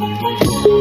আসসালামু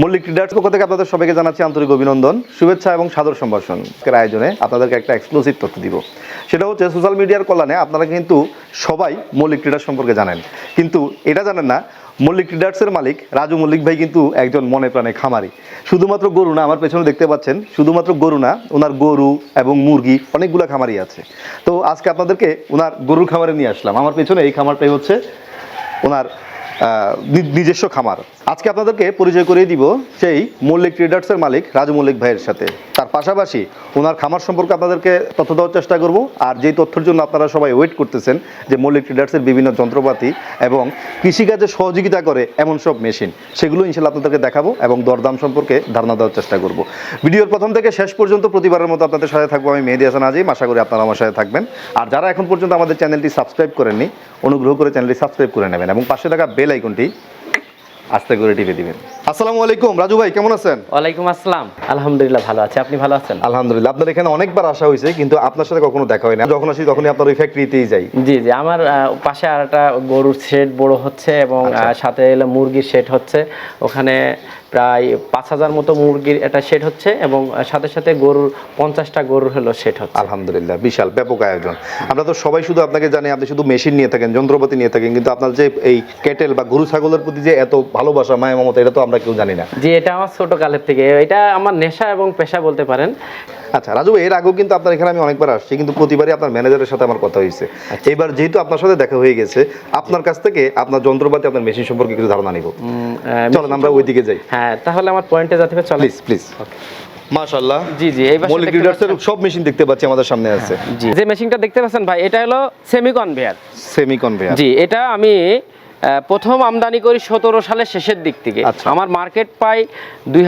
মল্লিক ট্রেডার্স পক্ষ থেকে আপনাদের সবাইকে জানাচ্ছি আন্তরিক অভিনন্দন, শুভেচ্ছা এবং সাদর সম্ভাষণ। আয়োজনে আপনাদেরকে একটা এক্সক্লুসিভ তথ্য দিব। সেটা হচ্ছে সোশ্যাল মিডিয়ার কল্যাণে আপনারা কিন্তু সবাই মল্লিক ট্রেডার্স সম্পর্কে জানেন। কিন্তু এটা জানেন না, মল্লিক ট্রেডার্সের মালিক রাজু মল্লিক ভাই কিন্তু একজন মনে প্রাণে খামারি। শুধুমাত্র গরু না, আমার পেছনে দেখতে পাচ্ছেন, শুধুমাত্র গরু না ওনার গরু এবং মুরগি অনেকগুলো খামারি আছে। তো আজকে আপনাদেরকে ওনার গরুর খামারে নিয়ে আসলাম। আমার পেছনে এই খামারটাই হচ্ছে ওনার নিজস্ব খামার। আজকে আপনাদেরকে পরিচয় করিয়ে দিব সেই মল্লিক ট্রেডার্সের মালিক রাজু মল্লিক ভাইয়ের সাথে। তার পাশাপাশি ওনার খামার সম্পর্কে আপনাদেরকে তথ্য দেওয়ার চেষ্টা করব আর যেই তথ্যের জন্য আপনারা সবাই ওয়েট করতেছেন যে মল্লিক ট্রেডার্সের বিভিন্ন যন্ত্রপাতি এবং কৃষিকাজে সহযোগিতা করে এমন সব মেশিন, সেগুলো ইনশাল্লাহ আপনাদেরকে দেখাবো এবং দরদাম সম্পর্কে ধারণা দেওয়ার চেষ্টা করব। ভিডিওর প্রথম থেকে শেষ পর্যন্ত প্রতিবারের মতো আপনাদের সাথে থাকব আমি মেহেদি হাসান আজিম। আশা করি আপনারা আমার সাথে থাকবেন। আর যারা এখন পর্যন্ত আমাদের চ্যানেলটি সাবস্ক্রাইব করেননি, অনুগ্রহ করে চ্যানেলটি সাবস্ক্রাইব করে নেবেন এবং পাশে থাকা বেল আইকনটি আস্তে করে টিপে দিবেন। আসসালামু আলাইকুম রাজু ভাই কেমন আছেন? ওয়ালাইকুম আসসালাম। আলহামদুলিল্লাহ ভালো আছে। আপনি ভালো আছেন? আলহামদুলিল্লাহ। আপনার এখানে অনেকবার আসা হয়েছে কিন্তু আপনার সাথে কখনো দেখা হয় না। যখন আসি তখনই আপনার ওই ফ্যাক্টরিতেই যাই। জি জি। আমার পাশে আর একটা গরুর শেড বড় হচ্ছে এবং আচ্ছা। সাথে এলো মুরগির শেড হচ্ছে। ওখানে প্রায় পাঁচ হাজার মতো মুরগির এটা শেড হচ্ছে এবং সাথে সাথে গরুর পঞ্চাশটা গরুর হলো শেড হচ্ছে। আলহামদুলিল্লাহ বিশাল ব্যাপক আয়োজন। আমরা তো সবাই শুধু আপনাকে জানি আপনি শুধু মেশিন নিয়ে থাকেন যন্ত্রপাতি নিয়ে থাকেন কিন্তু আপনার যে এই কেটেল বা গরু ছাগলের প্রতি যে এত ভালোবাসা মায়া মমতা এটা তো আমরা কেউ জানি না। যে এটা আমার ছোট কালের থেকে। এটা আমার নেশা এবং পেশা বলতে পারেন। আচ্ছা রাজু এর আগেও কিন্তু আপনার এখানে আমি অনেকবার আসছি কিন্তু প্রতিবারই আপনার ম্যানেজারের সাথে আমার কথা হয়েছে। আচ্ছা। এবার যেহেতু আপনার সাথে দেখা হয়ে গেছে আপনার কাছ থেকে আপনার যন্ত্রপাতি আপনার মেশিন সম্পর্কে কিছু ধারণা নিব। চলেন আমরা ওইদিকে যাই। হ্যাঁ তাহলে আমার পয়েন্টে যাতে চলে প্লিজ প্লিজ মাশাআল্লাহ। জি জি এই মল্লিক দেখতে সব মেশিন দেখতে পাচ্ছি আমাদের সামনে আছে। জি। যে মেশিনটা দেখতে পাচ্ছেন ভাই এটা হলো সেমি কনভেয়ার সেমি কনভেয়ার জি এটা আমি প্রথম আমদানি করি সতেরো সালের শেষের দিক থেকে। আচ্ছা। আমার মার্কেট পাই দুই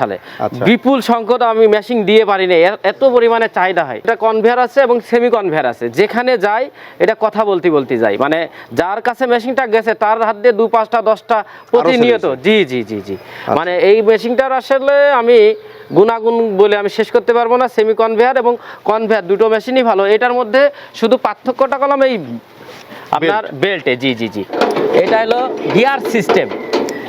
সালে। আচ্ছা। বিপুল সংকট আমি মেশিন দিয়ে পারি না এত পরিমাণে চাহিদা হয়। এটা কনভেয়ার আছে এবং সেমি কনভেয়ার আছে। যেখানে যাই এটা কথা বলতে বলতে যাই। মানে যার কাছে মেশিনটা গেছে তার হাত দিয়ে দু পাঁচটা দশটা প্রতিনিয়ত। জি জি জি জি। মানে এই মেশিনটার আসলে আমি গুণাগুণ বলে আমি শেষ করতে পারব না। সেমি কনভেয়ার এবং কনভেয়ার দুটো মেশিনই ভালো। এটার মধ্যে শুধু পার্থক্যটা করলাম এই আপনার বেল্টে জি জি জি। এটা হলো গিয়ার সিস্টেম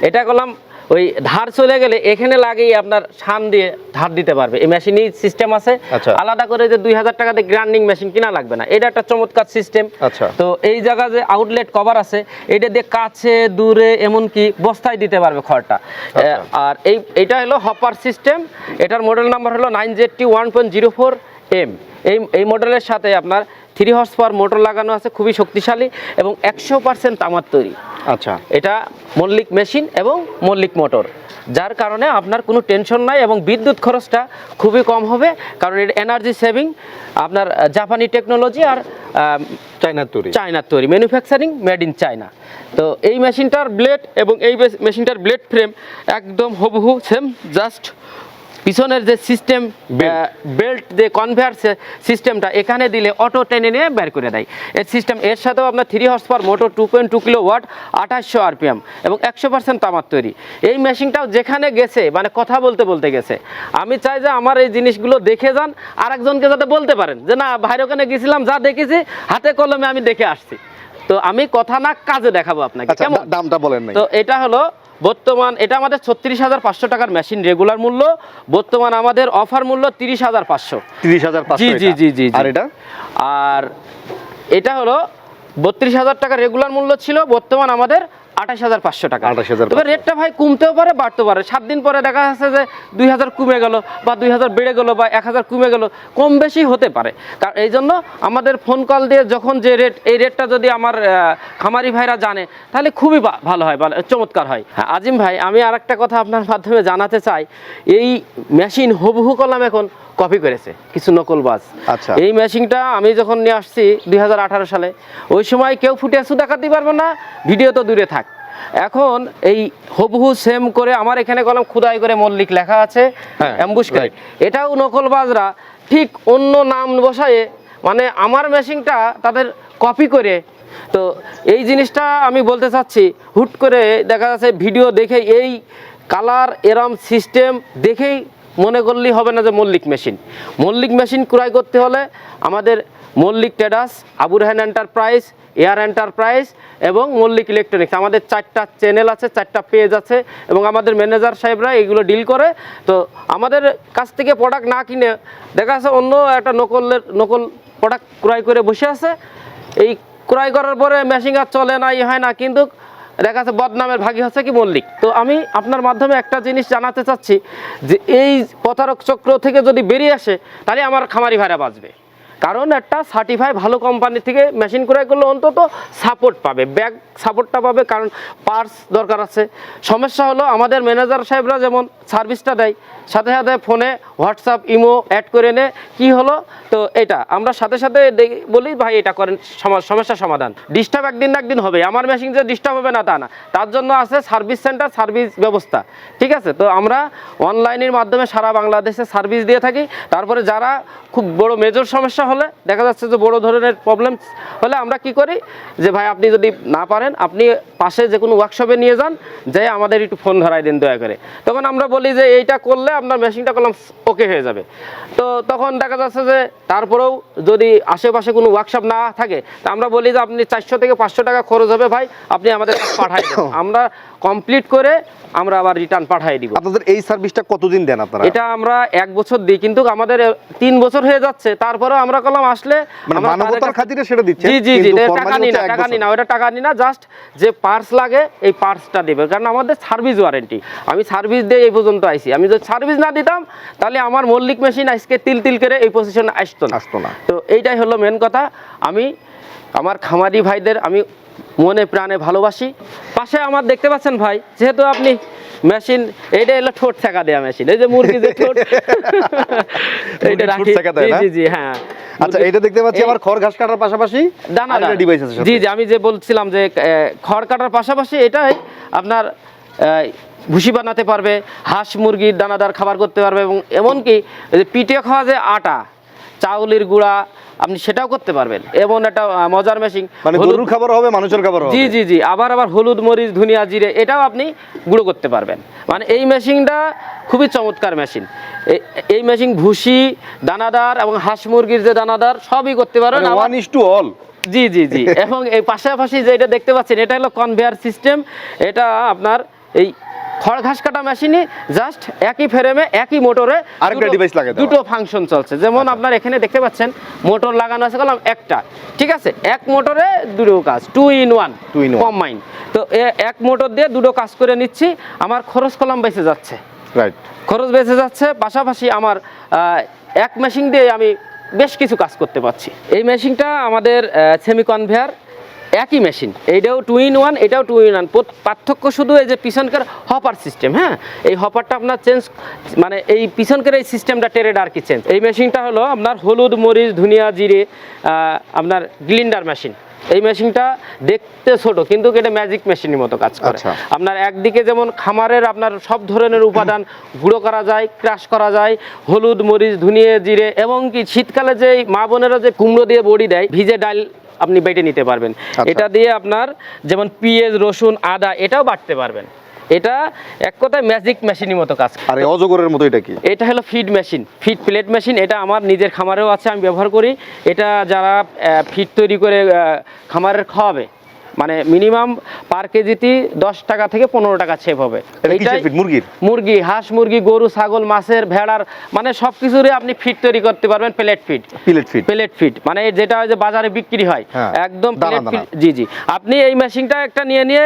এটা করলাম ওই ধার চলে গেলে এখানে লাগিয়ে আপনার শান দিয়ে ধার দিতে পারবে। এই মেশিনই সিস্টেম আছে। আচ্ছা। আলাদা করে যে দুই হাজার টাকাতে গ্রাইন্ডিং মেশিন কিনা লাগবে না। এটা একটা চমৎকার সিস্টেম আচ্ছা। তো এই জায়গা যে আউটলেট কভার আছে এটা দিয়ে কাছে দূরে এমনকি বস্তায় দিতে পারবে খড়টা। আচ্ছা। আর এই এটা হলো হপার সিস্টেম এটার মডেল নাম্বার হলো nine Z T one point zero four M এই এই মডেলের সাথে আপনার থ্রি হর্স পাওয়ার মোটর লাগানো আছে খুবই শক্তিশালী এবং একশো পার্সেন্ট তামার তৈরি। আচ্ছা। এটা মল্লিক মেশিন এবং মল্লিক মোটর যার কারণে আপনার কোনো টেনশন নাই এবং বিদ্যুৎ খরচটা খুবই কম হবে কারণ এটা এনার্জি সেভিং আপনার জাপানি টেকনোলজি আর আহ, চাইনার তৈরি। চায়নার তৈরি ম্যানুফ্যাকচারিং মেড ইন চায়না তো এই মেশিনটার ব্লেড এবং এই মেশিনটার ব্লেড ফ্রেম একদম হুবহু সেম জাস্ট পিছনের যে সিস্টেম বেল্ট যে কনভেয়ার সিস্টেমটা এখানে দিলে অটো টেনে নিয়ে বের করে দেয়। এর সিস্টেম এর সাথেও আপনার three horse power motor two point two kilo watt আঠাশশো আরপিএম এবং একশো পার্সেন্ট তামার তৈরি। এই মেশিনটাও যেখানে গেছে মানে কথা বলতে বলতে গেছে। আমি চাই যে আমার এই জিনিসগুলো দেখে যান আরেকজনকে যাতে বলতে পারেন যে না ভাইয়ের ওখানে গেছিলাম যা দেখেছি হাতে কলমে আমি দেখে আসছি। তো আমি কথা না কাজে দেখাবো আপনাকে আচ্ছা দামটা বলেন তো এটা হলো বর্তমান এটা আমাদের ছত্রিশ হাজার পাঁচশো টাকার মেশিন রেগুলার মূল্য বর্তমান আমাদের অফার মূল্য তিরিশ হাজার পাঁচশো। তিরিশ হাজার জি জি জি জি জি। আর এটা? আর এটা হলো বত্রিশ হাজার টাকা রেগুলার মূল্য ছিল বর্তমান আমাদের আঠাশ হাজার পাঁচশো টাকা। 28,500 তবে রেটটা ভাই কমতেও পারে বাড়তেও পারে। সাত দিন পরে দেখা যাচ্ছে যে দুই হাজার কমে গেল বা দুই হাজার বেড়ে গেল বা এক হাজার কমে গেল কম বেশি হতে পারে। কারণ এই জন্য আমাদের ফোন কল দিয়ে যখন যে রেট এই রেটটা যদি আমার খামারি ভাইরা জানে তাহলে খুবই ভালো হয় চমৎকার হয়। হ্যাঁ। আজিম ভাই আমি আর একটা কথা আপনার মাধ্যমে জানাতে চাই। এই মেশিন হুবহু কলাম এখন কপি করেছে কিছু নকলবাজ আচ্ছা। এই মেশিনটা আমি যখন নিয়ে আসছি দু হাজার আঠারো সালে ওই সময় কেউ ফুটে দেখাতে পারবে না ভিডিও তো দূরে থাক এখন এই হুবহু সেম করে আমার এখানে কলম খুদাই করে মল্লিক লেখা আছে অ্যাম্বুশ করে right. এটাও নকলবাজরা ঠিক অন্য নাম বসায়ে মানে আমার মেশিনটা তাদের কপি করে তো এই জিনিসটা আমি বলতে চাচ্ছি হুট করে দেখা যাচ্ছে ভিডিও দেখে এই কালার এরম সিস্টেম দেখেই মনে করলেই হবে না যে মল্লিক মেশিন। মল্লিক মেশিন ক্রয় করতে হলে আমাদের Mallick traders Abu Rehan enterprise, air enterprise এবং মল্লিক ইলেকট্রনিক্স। আমাদের চারটা চ্যানেল আছে, চারটা পেজ আছে এবং আমাদের ম্যানেজার সাহেবরা এগুলো ডিল করে। তো আমাদের কাছ থেকে প্রোডাক্ট না কিনে, দেখা যাচ্ছে অন্য একটা নকলের নকল প্রোডাক্ট ক্রয় করে বসে আছে। এই ক্রয় করার পরে মেশিন আর চলে না ই হয় না, কিন্তু দেখা যাচ্ছে বদনামের ভাগী হচ্ছে কি মল্লিক। তো আমি আপনার মাধ্যমে একটা জিনিস জানাতে চাচ্ছি যে এই প্রতারক চক্র থেকে যদি বেরিয়ে আসে, তাহলে আমার খামারি ভাড়া বাঁচবে। কারণ একটা সার্টিফাই ভালো কোম্পানি থেকে মেশিন ক্রয় করলে অন্তত সাপোর্ট পাবে ব্যাগ সাপোর্টটা পাবে, কারণ পার্স দরকার আছে। সমস্যা হলো আমাদের ম্যানেজার সাহেবরা যেমন সার্ভিসটা দেয়, সাথে সাথে ফোনে হোয়াটসঅ্যাপ ইমো অ্যাড করে নে, কি হলো? তো এটা, আমরা সাথে সাথে বলি, ভাই, এটা করেন, সম- সমস্যা সমাধান। ডিস্টার্ব একদিন না একদিন হবে, আমার মেশিন যে ডিস্টার্ব হবে না তা না, তার জন্য আছে সার্ভিস সেন্টার সার্ভিস ব্যবস্থা, ঠিক আছে? তো আমরা অনলাইনের মাধ্যমে সারা বাংলাদেশে সার্ভিস দিয়ে থাকি, তারপরে যারা খুব বড় মেজর সমস্যা হলে দেখা যাচ্ছে যে বড় ধরনের প্রবলেম হলে আমরা কি করি? যে ভাই আপনি যদি না পারেন আপনি পাশে যে কোনো ওয়ার্কশপে নিয়ে যান যে আমাদের একটু ফোন ধরাই দেন দয়া করে। তখন আমরা বলি যে এইটা করলে আপনার মেশিনটা করলাম ওকে হয়ে যাবে। তো তখন দেখা যাচ্ছে যে তারপরেও যদি আশেপাশে কোনো ওয়ার্কশপ না থাকে তা আমরা বলি যে আপনি চারশো থেকে পাঁচশো টাকা খরচ হবে ভাই আপনি আমাদের পাঠাই দেন। আমরা কমপ্লিট করে আমরা আবার রিটার্ন পাঠিয়ে দিব। আপনাদের এই সার্ভিসটা কতদিন দেন আপনারা? এটা আমরা এক বছর দিই কিন্তু আমাদের তিন বছর হয়ে যাচ্ছে। তারপরেও আমরা কলম আসলে মানে মানবতার খাতিরে সেটা দিচ্ছেন জি জি জি এটা টাকা নি না টাকা নি না ওটা টাকা নি না জাস্ট যে পার্স লাগে এই পার্সটা দেবে। কারণ আমাদের সার্ভিস ওয়ারেন্টি আমি সার্ভিস দিয়ে এই পর্যন্ত আইছি। আমি যদি সার্ভিস না দিতাম তাহলে আমার মল্লিক মেশিন আজকে তিল তিল করে এই পজিশনে আসতো না। আসতো না। তো এইটাই হলো মেন কথা। আমি আমার খামারি ভাইদের আমি মনে প্রাণে ভালোবাসি। পাশে আমার দেখতে পাচ্ছেন ভাই যেহেতু আপনি মেশিন এইটা হলো ঠোঁট থাকা দেয়া মেশিন এই যে মুরগি যে ঠোঁট এইটা রাখি। ছেঁকা? জি জি হ্যাঁ। আচ্ছা এটা দেখতে পাচ্ছি আমার খড় ঘাস কাটার পাশাপাশি দানা ডিভাইস আছে। জি জি আমি যে বলছিলাম যে খড় কাটার পাশাপাশি এটাই আপনার ভুসি বানাতে পারবে হাঁস মুরগির দানাদার খাবার করতে পারবে এবং এমনকি পিঠে খাওয়া যে আটা চাউলের গুঁড়া আপনি সেটাও করতে পারবেন। এমন একটা মজার মেশিন মানে গরুর খাবার হবে মানুষের খাবার হবে। জি জি জি। আবার আবার হলুদ মরিচ ধনিয়া জিরে এটাও আপনি গুঁড়ো করতে পারবেন। মানে এই মেশিনটা খুবই চমৎকার মেশিন এই মেশিন ভুসি দানাদার এবং হাঁস মুরগির যে দানাদার সবই করতে পারবেন। ওয়ান ইস টু অল জি জি জি। এবং এই পাশাপাশি যে এটা দেখতে পাচ্ছেন এটা হলো কনভেয়ার সিস্টেম এটা আপনার এই খড় ঘাস কাটা মেশিনে জাস্ট একই ফ্রেমে একই মোটরে আরেকটা ডিভাইস লাগাই দুটো ফাংশন চলছে। যেমন আপনার এখানে দেখতে পাচ্ছেন মোটর লাগানো আছে কলম একটা। ঠিক আছে? এক মোটরে দুটো কাজ two in one two in. Combine তো এ- এক মোটর দিয়ে দুটো কাজ করে নিচ্ছি। আমার খরচ কলম বেঁচে যাচ্ছে। রাইট খরচ বেঁচে যাচ্ছে পাশাপাশি আমার এক মেশিন দিয়ে আমি বেশ কিছু কাজ করতে পারছি। এই মেশিনটা আমাদের সেমি কনভেয়ার একই মেশিন এইটাও টু ইন ওয়ান এটাও টু ইন ওয়ান পার্থক্য শুধু এই যে পিছনকার হপার সিস্টেম হ্যাঁ? এই হপারটা আপনার চেঞ্জ মানে এই পিছনকার এই সিস্টেমটা টেরেড আর কি চেঞ্জ এই মেশিনটা হলো আপনার হলুদ মরিচ ধুনিয়া জিরে আপনার গ্লিন্ডার মেশিন এই মেশিনটা দেখতে ছোট কিন্তু এটা ম্যাজিক মেশিনের মতো কাজ করে। আচ্ছা। আপনার একদিকে যেমন খামারের আপনার সব ধরনের উপাদান গুঁড়ো করা যায় ক্রাশ করা যায় হলুদ মরিচ ধুনিয়ে জিরে এবং কি শীতকালে যে মা বোনেরা যে কুমড়ো দিয়ে বড়ি দেয় ভিজে ডাল আপনি বেটে নিতে পারবেন আচ্ছা। এটা দিয়ে আপনার যেমন পিএজ রসুন আদা এটাও বাটতে পারবেন এটা এক কথায় ম্যাজিক মেশিনের মতো কাজ। আর অজগরের মতো এটা কি এটা হলো feed machine feed plate machine এটা আমার নিজের খামারেও আছে আমি ব্যবহার করি এটা যারা ফিড তৈরি করে খামারের খাওয়াবে মানে মিনিমাম পার কেজিতে দশ টাকা থেকে পনেরো টাকা ছেপ হবে? মুরগির? মুরগি হাঁস মুরগি গরু ছাগল মাছের ভেড়ার মানে সব কিছুরই আপনি ফিট তৈরি করতে পারবেন plate fit plate fit plate fit মানে যেটা ওই যে বাজারে বিক্রি হয় হ্যাঁ, একদম জি জি। আপনি এই মেশিনটা একটা নিয়ে নিয়ে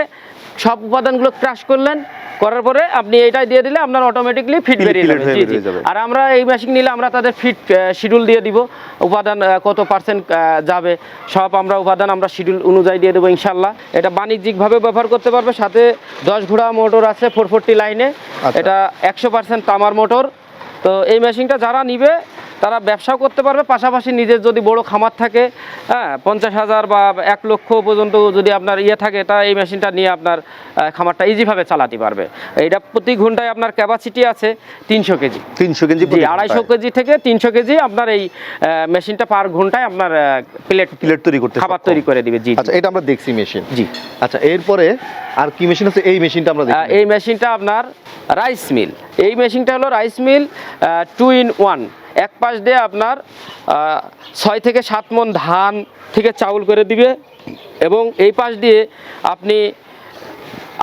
সব উপাদানগুলো ক্রাশ করলেন করার পরে আপনি এইটাই দিয়ে দিলে আপনার অটোমেটিকলি ফিট বেরিয়ে যাবে। আর আমরা এই মেশিন নিলে আমরা তাদের ফিট শিডিউল দিয়ে দিব উপাদান কত পার্সেন্ট যাবে সব আমরা উপাদান আমরা শিডিউল অনুযায়ী দিয়ে দেবো ইনশাল্লাহ এটা বাণিজ্যিকভাবে ব্যবহার করতে পারবে সাথে দশ ঘোড়া মোটর আছে ফোর ফোরটি লাইনে আচ্ছা। এটা একশো পার্সেন্ট তামার মোটর তো এই মেশিনটা যারা নিবে তারা ব্যবসাও করতে পারবে পাশাপাশি নিজের যদি বড় খামার থাকে হ্যাঁ পঞ্চাশ হাজার বা এক লক্ষ পর্যন্ত যদি আপনার ইয়ে থাকে তা এই মেশিনটা নিয়ে আপনার খামারটা ইজিভাবে চালাতে পারবে। এটা প্রতি ঘন্টায় আপনার ক্যাপাসিটি আছে তিনশো কেজি। তিনশো কেজি আড়াইশো কেজি থেকে তিনশো কেজি আপনার এই মেশিনটা পার ঘন্টায় আপনার প্লেট প্লেট তৈরি করতে খাবার তৈরি করে দিবে জি। আচ্ছা এটা আমরা দেখছি মেশিন। জি। আচ্ছা এরপরে আর কি মেশিন আছে? এই মেশিনটা আমরা দেখি। এই মেশিনটা আপনার রাইস মিল এই মেশিনটা হলো rice mill two in one এক পাশ দিয়ে আপনার ছয় থেকে সাত মন ধান থেকে চাউল করে দিবে এবং এই পাশ দিয়ে আপনি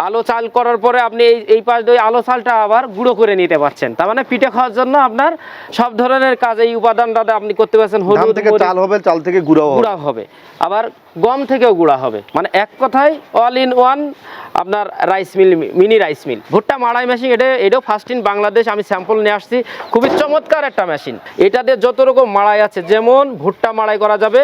আলো চাল করার পরে আপনি এই এই পাশ দিয়ে আলো চালটা আবার গুঁড়ো করে নিতে পারছেন। তার মানে পিঠে খাওয়ার জন্য আপনার সব ধরনের কাজ এই উপাদানটা আপনি করতে পারছেন হলুদ থেকে চাল হবে চাল থেকে গুঁড়ো গুঁড়া হবে। আবার গম থেকেও গুঁড়া হবে। মানে এক কথায় অল ইন ওয়ান আপনার rice mill mini rice mill ভুট্টা মাড়াই মেশিন এটা এটাও ফার্স্ট ইন বাংলাদেশ আমি স্যাম্পল নিয়ে আসছি। খুবই চমৎকার একটা মেশিন এটাতে যত রকম মাড়াই আছে যেমন ভুট্টা মাড়াই করা যাবে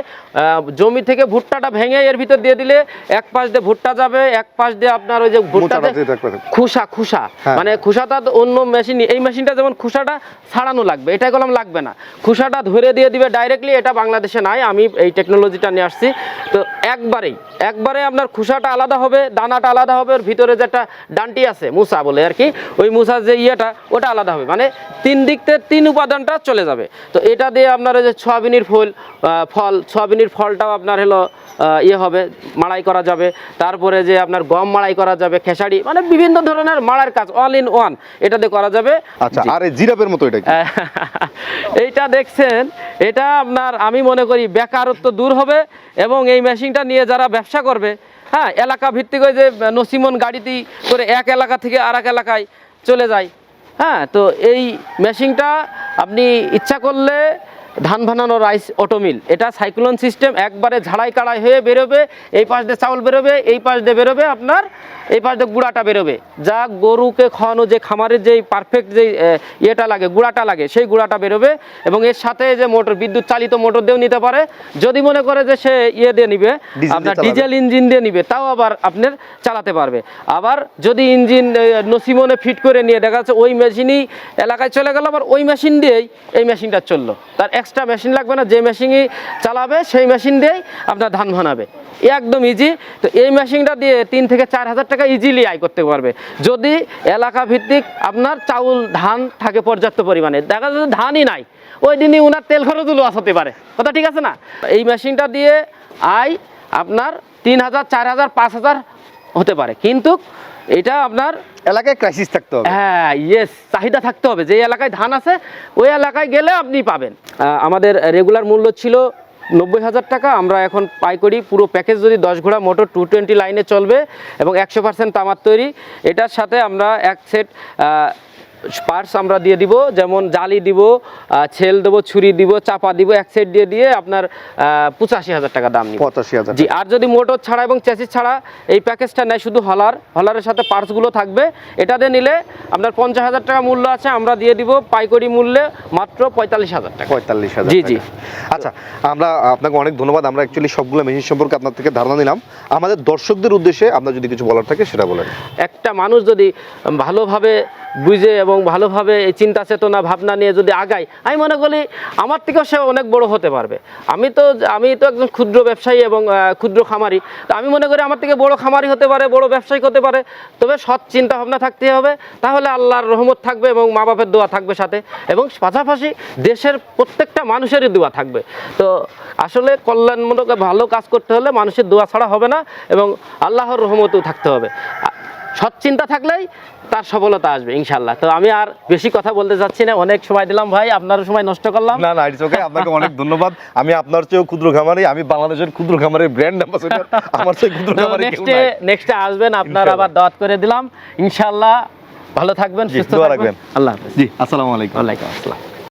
জমি থেকে ভুট্টাটা ভেঙে এর ভিতর দিয়ে দিলে এক পাশ দিয়ে ভুট্টা যাবে এক পাশ দিয়ে আপনার ওই যে দিয়ে খুসা খুসা। হ্যাঁ। মানে খুসাটা অন্য মেশিন এই মেশিনটা যেমন খুসাটা ছাড়ানো লাগবে এটা কলম লাগবে না। খুসাটা ধরে দিয়ে দিবে ডাইরেক্টলি এটা বাংলাদেশে নাই আমি এই টেকনোলজিটা নিয়ে আসছি। তো একবারেই একবারে আপনার খুসাটা আলাদা হবে দানাটা আলাদা হবে ওর ভিতরে যে একটা ডান্টি আছে মুসা বলে আর কি ওই মুসার যে ইয়েটা ওটা আলাদা হবে। মানে তিন দিক থেকে তিন উপাদানটা চলে যাবে। তো এটা দিয়ে আপনার ওই যে সয়াবিনের ফুল ফল সয়াবিনের ফলটাও আপনার হলো ইয়ে হবে মাড়াই করা যাবে। তারপরে যে আপনার গম মাড়াই করা যাবে খেসারি মানে বিভিন্ন ধরনের মাড়ার কাজ অল ইন ওয়ান এটা দিয়ে করা যাবে। আচ্ছা আর এই জিরাপের মতো এটা এইটা দেখছেন এটা আপনার আমি মনে করি বেকারত্ব দূর হবে এবং এই মেশিনটা নিয়ে যারা ব্যবসা করবে হ্যাঁ এলাকা ভিত্তিক যে নসিমন গাড়িতেই করে এক এলাকা থেকে আর এলাকায় চলে যায়। হ্যাঁ তো এই মেশিনটা আপনি ইচ্ছা করলে ধান বানানো রাইস অটোমিল এটা সাইক্লোন সিস্টেম একবারে ঝাড়াই কাড়াই হয়ে বেরোবে এই পাশ দিয়ে চাউল বেরোবে এই পাশ দিয়ে বেরোবে আপনার এই পাশ দিয়ে গুঁড়াটা বেরোবে। যা গরুকে খাওয়ানো যে খামারের যেই পারফেক্ট যেই ইয়েটা লাগে গুঁড়াটা লাগে সেই গুঁড়াটা বেরোবে এবং এর সাথে যে মোটর বিদ্যুৎ চালিত মোটর দিয়েও নিতে পারে। যদি মনে করে যে সে ইয়ে দিয়ে নিবে আপনার ডিজেল ইঞ্জিন দিয়ে নিবে তাও আবার আপনার চালাতে পারবে। আবার যদি ইঞ্জিন নসিমনে ফিট করে নিয়ে দেখা যাচ্ছে ওই মেশিনই এলাকায় চলে গেল আবার ওই মেশিন দিয়েই এই মেশিনটা চলল। তার এক্সট্রা মেশিন লাগবে না, যে মেশিনই চালাবে, সেই মেশিন দিয়েই আপনার ধান ভানাবে। একদম ইজি তো এই মেশিনটা দিয়ে তিন থেকে চার হাজার টাকা ইজিলি আয় করতে পারবে। যদি এলাকা ভিত্তিক আপনার চাউল, ধান থাকে পর্যাপ্ত পরিমাণে, দেখা যাচ্ছে ধানই নাই, ওই দিনই উনার তেল খরচ লস হতে পারে। কথা ঠিক আছে না? এই মেশিনটা দিয়ে আয় আপনার তিন হাজার, চার হাজার, পাঁচ হাজার হতে পারে। কিন্তু এটা আপনার এলাকায় ক্রাইসিস থাকতে হবে। হ্যাঁ ইয়েস চাহিদা থাকতে হবে। যে এলাকায় ধান আছে ওই এলাকায় গেলে আপনি পাবেন। আমাদের রেগুলার মূল্য ছিল নব্বই হাজার টাকা। আমরা এখন পাই করি পুরো প্যাকেজ যদি দশ ঘোড়া মোটর টু টোয়েন্টি লাইনে চলবে এবং একশো পার্সেন্ট তামার তৈরি। এটার সাথে আমরা এক সেট পার্টস আমরা দিয়ে দিব যেমন জালি দিব ছেল দেবো ছুরি দিব চাপা দিব এক সেট দিয়ে দিয়ে আপনার পঁচাশি হাজার টাকা দাম পঁচাশি হাজার জি আর যদি মোটর ছাড়া এবং চ্যাসিস ছাড়া এই প্যাকেজটা নেয় শুধু হলার হলারের সাথে পার্টসগুলো থাকবে। এটাতে নিলে আপনার পঞ্চাশ হাজার টাকা মূল্য আছে আমরা দিয়ে দিব পাইকারি মূল্যে মাত্র পঁয়তাল্লিশ হাজার টাকা। পঁয়তাল্লিশ হাজার জি, জি। আচ্ছা আমরা আপনাকে অনেক ধন্যবাদ আমরা অ্যাকচুয়ালি সবগুলো মেশিন সম্পর্কে আপনার থেকে ধারণা নিলাম। আমাদের দর্শকদের উদ্দেশ্যে আপনার যদি কিছু বলার থাকে সেটা বলেন। একটা মানুষ যদি ভালোভাবে বুঝে এবং ভালোভাবে এই চিন্তা চেতনা ভাবনা নিয়ে যদি আগাই, আমি মনে করি আমার থেকেও সে অনেক বড় হতে পারবে। আমি তো আমি তো একজন ক্ষুদ্র ব্যবসায়ী এবং ক্ষুদ্র খামারি। তো আমি মনে করি আমার থেকে বড় খামারি হতে পারে, বড় ব্যবসায়ী হতে পারে। তবে সৎ চিন্তা ভাবনা থাকতে হবে। তাহলে আল্লাহর রহমত থাকবে এবং মা বাপের দোয়া থাকবে সাথে। এবং পাশাপাশি দেশের প্রত্যেকটা মানুষেরই দোয়া থাকবে। তো আসলে কল্যাণমূলক ভালো কাজ করতে হলে মানুষের দোয়া ছাড়া হবে না এবং আল্লাহর রহমতও থাকতে হবে। সৎ চিন্তা থাকলেই তার সফলতা আসবে ইনশাল্লাহ তো আমি আর বেশি কথা বলতে চাচ্ছি না অনেক সময় দিলাম ভাই আপনারও সময় নষ্ট করলাম। না না ইটস ওকে আপনাকে অনেক ধন্যবাদ। আমি আপনার চেয়েও ক্ষুদ্র খামারি আমি বাংলাদেশের ক্ষুদ্র খামারের ব্র্যান্ড অ্যাম্বাসেডর আমার চেয়ে ক্ষুদ্র খামারি নেক্সটে নেক্সটে আসবেন আপনার আবার দাওয়াত করে দিলাম। ইনশাল্লাহ ভালো থাকবেন সুস্থ থাকবেন। আল্লাহ হাফেজ। জি আসসালামু আলাইকুম। ওয়ালাইকুম আসসালাম।